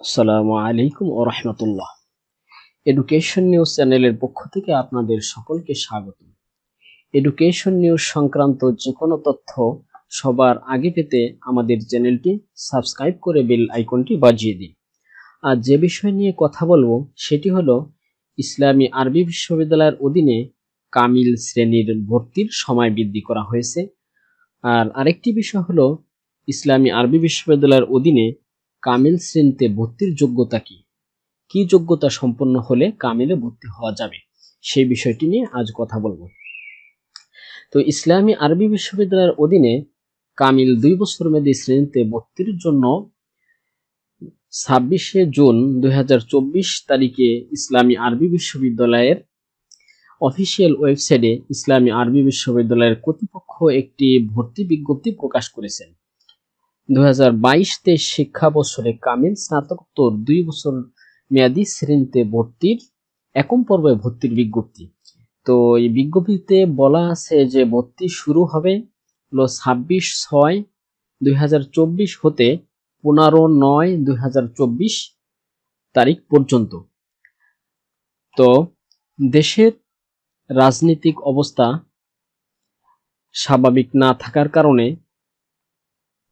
আসসালামু আলাইকুম ও রহমতুল্লাহ। Education news চ্যানেলের পক্ষ থেকে আপনাদের সকলকে স্বাগত। এডুকেশন নিউজ সংক্রান্ত যে কোনো তথ্য সবার আগে পেতে আমাদের চ্যানেলটি সাবস্ক্রাইব করে বেল আইকনটি বাজিয়ে দিন। আর যে বিষয় নিয়ে কথা বলব, সেটি হলো ইসলামী আরবি বিশ্ববিদ্যালয়ের অধীনে কামিল শ্রেণির ভর্তির সময় বৃদ্ধি করা হয়েছে। আর আরেকটি বিষয় হলো ইসলামী আরবি বিশ্ববিদ্যালয়ের অধীনে কামিল শ্রেণীতে ভর্তির যোগ্যতা কি? কি যোগ্যতা সম্পন্ন হলে কামিলে ভর্তি হওয়া যাবে? সেই বিষয়টি নিয়ে আজ কথা বলব। তো ইসলামী আরবি বিশ্ববিদ্যালয়ের অধীনে কামিল দুই বছর মেয়াদী শ্রেণীতে ভর্তির জন্য ছাব্বিশে জুন দুই হাজার চব্বিশ তারিখে ইসলামী আরবি বিশ্ববিদ্যালয়ের অফিসিয়াল ওয়েবসাইটে ইসলামী আরবি বিশ্ববিদ্যালয়ের কর্তৃপক্ষ একটি ভর্তি বিজ্ঞপ্তি প্রকাশ করেছেন। দু হাজার বাইশ তেইশ শিক্ষা বছরে কামিল স্নাতকোত্তর দুই বছর মেয়াদী শ্রেণীতে ভর্তির একম পর্বে ভর্তির বিজ্ঞপ্তি। তো এই বিজ্ঞপ্তিতে বলা আছে যে ভর্তি শুরু হবে হলো ছাব্বিশ ছয় দুই হতে পনেরো নয় দুই তারিখ পর্যন্ত। তো দেশের রাজনৈতিক অবস্থা স্বাভাবিক না থাকার কারণে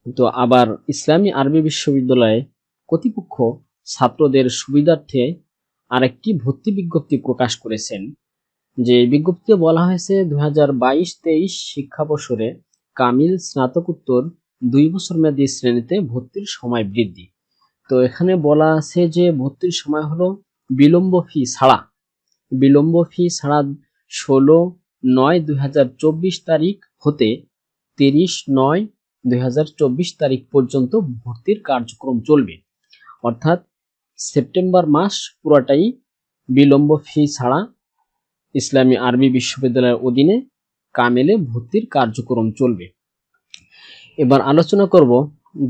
তো আবার ইসলামী আরবি বিশ্ববিদ্যালয়ে কর্তৃপক্ষ ছাত্রদের সুবিধার্থে আরেকটি ভর্তি বিজ্ঞপ্তি প্রকাশ করেছেন, যে বিজ্ঞপ্তিতে বলা হয়েছে দু হাজার বাইশ তেইশ শিক্ষাবর্ষরে কামিল স্নাতকোত্তর দুই বছর মেয়াদী শ্রেণীতে ভর্তির সময় বৃদ্ধি। তো এখানে বলা আছে যে ভর্তির সময় হলো বিলম্ব ফি ছাড়া। বিলম্ব ফি ছাড়া ষোলো নয় দুই তারিখ হতে তিরিশ নয় দুই হাজার চব্বিশ তারিখ পর্যন্ত ভর্তির কার্যক্রম চলবে। অর্থাৎ সেপ্টেম্বর মাস পুরোটাই বিলম্ব ফি ছাড়া ইসলামী আরবি বিশ্ববিদ্যালয়ের অধীনে কামেলে ভর্তির কার্যক্রম চলবে। এবার আলোচনা করব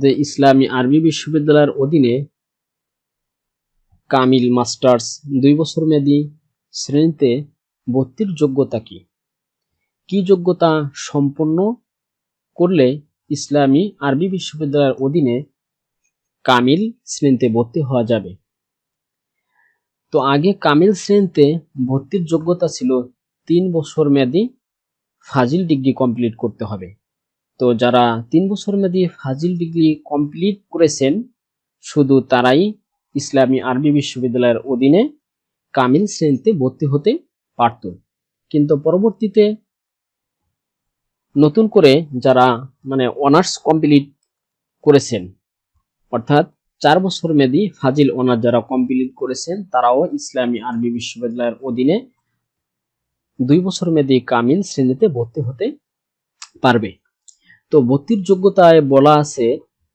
যে ইসলামী আরবি বিশ্ববিদ্যালয়ের অধীনে কামিল মাস্টার্স দুই বছর মেয়াদী শ্রেণীতে ভর্তির যোগ্যতা কি? কি যোগ্যতা সম্পন্ন করলে ইসলামী আরবি বিশ্ববিদ্যালয়ের অধীনে কামিল শ্রেণীতে ভর্তি হওয়া যাবে। তো আগে কামিল শ্রেণীতে ভর্তির যোগ্যতা ছিল তিন বছর মেয়াদী ফাজিল ডিগ্রি কমপ্লিট করতে হবে। তো যারা তিন বছর মেয়াদী ফাজিল ডিগ্রি কমপ্লিট করেছেন, শুধু তারাই ইসলামী আরবি বিশ্ববিদ্যালয়ের অধীনে কামিল শ্রেণীতে ভর্তি হতে পারত। কিন্তু পরবর্তীতে নতুন করে যারা মানে অনার্স কমপ্লিট করেছেন, অর্থাৎ চার বছর মেয়াদী ফাজিল অনার্স যারা কমপ্লিট করেছেন, তারাও ইসলামী আরবি বিশ্ববিদ্যালয়ের অধীনে দুই বছর মেয়াদী কামিল শ্রেণীতে ভর্তি হতে পারবে। তো ভর্তির যোগ্যতায় বলা আছে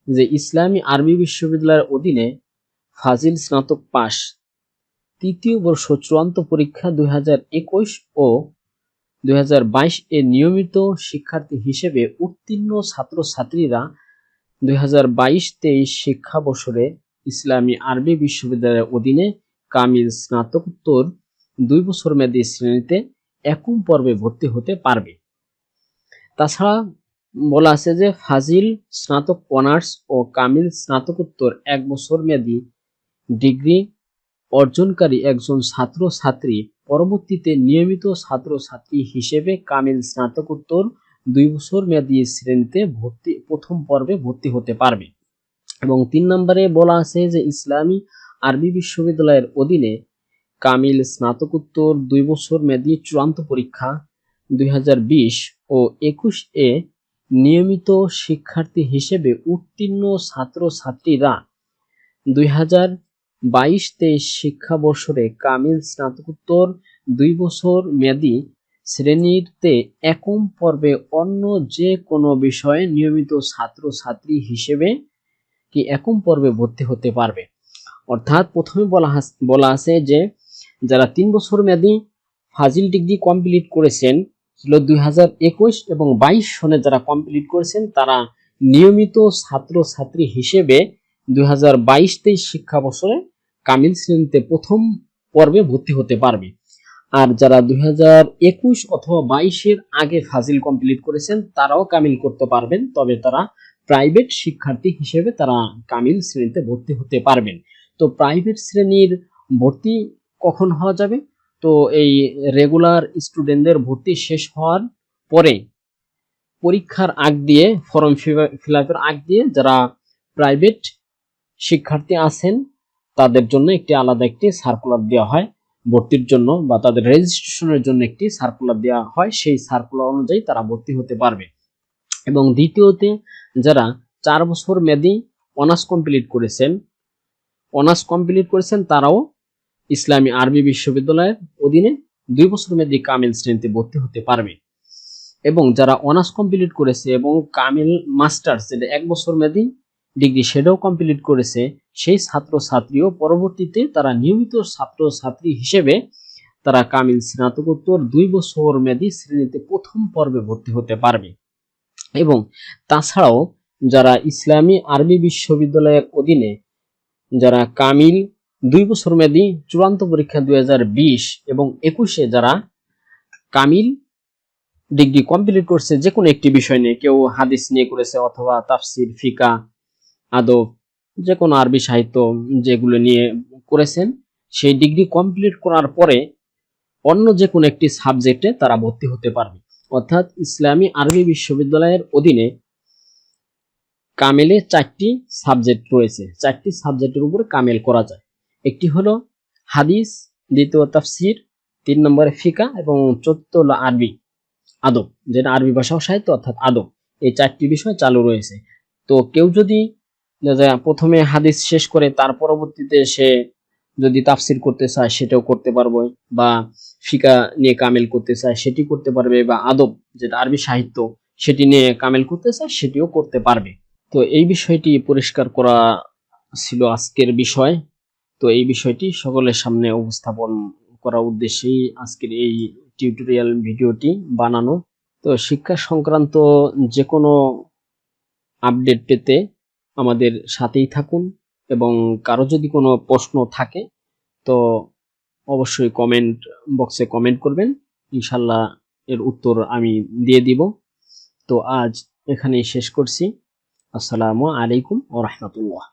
যে ইসলামী আরবি বিশ্ববিদ্যালয়ের অধীনে ফাজিল স্নাতক পাস তৃতীয় বর্ষ চূড়ান্ত পরীক্ষা দুই হাজার একুশ ও দুই এ নিয়মিত শিক্ষার্থী হিসেবে উত্তীর্ণ ছাত্রছাত্রীরা দুই হাজার বাইশ তেইশ শিক্ষাবর্ষরে ইসলামী আরবি বিশ্ববিদ্যালয়ের অধীনে কামিল স্নাতকোত্তর দুই বছর মেয়াদী শ্রেণীতে একম পর্বে ভর্তি হতে পারবে। তাছাড়া বলা আছে যে ফাজিল স্নাতক অনার্স ও কামিল স্নাতকোত্তর এক বছর মেয়াদী ডিগ্রি অর্জনকারী একজন ছাত্র ছাত্রী পরবর্তীতে নিয়মিত ছাত্র ছাত্রী হিসেবে কামিল স্নাতকোত্তর দুই বছর মেয়াদী শ্রেণীতে ভর্তি, প্রথম পর্বে ভর্তি হতে পারবে। এবং তিন নম্বরে বলা আছে যে ইসলামী আরবি বিশ্ববিদ্যালয়ের অধীনে কামিল স্নাতকোত্তর দুই বছর মেয়াদী চূড়ান্ত পরীক্ষা দুই হাজার বিশ ও একুশ এ নিয়মিত শিক্ষার্থী হিসেবে উত্তীর্ণ ছাত্র ছাত্রীরা দুই বাইশ তেইশ শিক্ষাবর্ষরে কামিল স্নাতকোত্তর দুই বছর মেয়াদী শ্রেণীতে একম পর্বে অন্য যে কোনো বিষয়ে নিয়মিত ছাত্র ছাত্রী হিসেবে কি একম পর্বে ভর্তি হতে পারবে। অর্থাৎ প্রথমে বলা বলা আছে যে যারা তিন বছর মেয়াদী ফাজিল ডিগ্রি কমপ্লিট করেছেন, ছিল দুই হাজার একুশ এবং বাইশ সনে যারা কমপ্লিট করেছেন, তারা নিয়মিত ছাত্র ছাত্রী হিসেবে দুই হাজার বাইশ তেইশ কামিল শ্রেণীতে প্রথম পর্বে ভর্তি হতে পারবে। আর যারা দুই একুশ অথবা বাইশের আগে ফাজিল কমপ্লিট করেছেন, তারাও কামিল করতে পারবেন, তবে তারা প্রাইভেট শিক্ষার্থী হিসেবে তারা কামিল শ্রেণীতে ভর্তি হতে পারবেন। তো প্রাইভেট শ্রেণির ভর্তি কখন হওয়া যাবে? তো এই রেগুলার স্টুডেন্টদের ভর্তি শেষ হওয়ার পরে পরীক্ষার আগ দিয়ে ফর্ম ফিল আপের আগ দিয়ে যারা প্রাইভেট শিক্ষার্থী আছেন, তাদের জন্য একটি আলাদা একটি সার্কুলার দেওয়া হয়, ভর্তির জন্য বা তাদের রেজিস্ট্রেশনের জন্য একটি সার্কুলার দেওয়া হয়, সেই সার্কুলার অনুযায়ী তারা ভর্তি হতে পারবে। এবং দ্বিতীয়তে, যারা চার বছর মেয়াদি অনার্স কমপ্লিট করেছেন অনার্স কমপ্লিট করেছেন, তারাও ইসলামী আরবি বিশ্ববিদ্যালয়ের অধীনে দুই বছর মেয়াদি কামিল শ্রেণীতে ভর্তি হতে পারবে। এবং যারা অনার্স কমপ্লিট করেছে এবং কামিল মাস্টার্স যেটা এক বছর মেয়াদি ডিগ্রি সেটাও কমপ্লিট করেছে সেই ছাত্র ছাত্রীও পরবর্তীতে তারা নিয়মিত ছাত্র ছাত্রী হিসেবে তারা কামিল স্নাতকোত্তর দুই বছর মেয়াদী শ্রেণীতে প্রথম পর্বে ভর্তি হতে পারবে। এবং তাছাড়াও যারা ইসলামী আরবি বিশ্ববিদ্যালয়ের অধীনে যারা কামিল দুই বছর মেয়াদী চূড়ান্ত পরীক্ষা দুই হাজার বিশ এবং একুশে যারা কামিল ডিগ্রি কমপ্লিট করছে যে কোনো একটি বিষয় নিয়ে কেউ হাদিস নিয়ে করেছে অথবা তাফসির, ফিকা আদব যে কোনো আরবি সাহিত্য যেগুলো নিয়ে করেছেন, সেই ডিগ্রি কমপ্লিট করার পরে অন্য যে কোনো একটি সাবজেক্টে তারা ভর্তি হতে পারবে। অর্থাৎ ইসলামী আরবি বিশ্ববিদ্যালয়ের অধীনে কামেলে চারটি সাবজেক্ট রয়েছে। চারটি সাবজেক্টের উপরে কামেল করা যায়। একটি হলো হাদিস, দ্বিতীয় তাফসির, তিন নম্বরে ফিকা এবং চতুর্থ হলো আরবি আদব, যেটা আরবি ভাষা ও সাহিত্য অর্থাৎ আদব। এই চারটি বিষয় চালু রয়েছে। তো কেউ যদি প্রথমে হাদিস শেষ করে তার পরবর্তীতে সে যদি তাফসির করতে চায়, সেটাও করতে পারবে বা ফিকা নিয়ে কামেল করতে চায়, সেটি করতে পারবে বা আদব যেটা আরবি সাহিত্য, সেটি নিয়ে কামেল করতে চায়, সেটিও করতে পারবে। তো এই বিষয়টি পরিষ্কার করা ছিল আজকের বিষয়। তো এই বিষয়টি সকলের সামনে উপস্থাপন করার উদ্দেশ্যেই আজকের এই টিউটোরিয়াল ভিডিওটি বানানো। তো শিক্ষা সংক্রান্ত যে কোনো আপডেট পেতে আমাদের সাথেই থাকুন এবং কারও যদি কোনো প্রশ্ন থাকে, তো অবশ্যই কমেন্ট বক্সে কমেন্ট করবেন। ইনশাল্লাহ এর উত্তর আমি দিয়ে দিব। তো আজ এখানেই শেষ করছি। আসসালামু আলাইকুম ও রহমতুল্লাহ।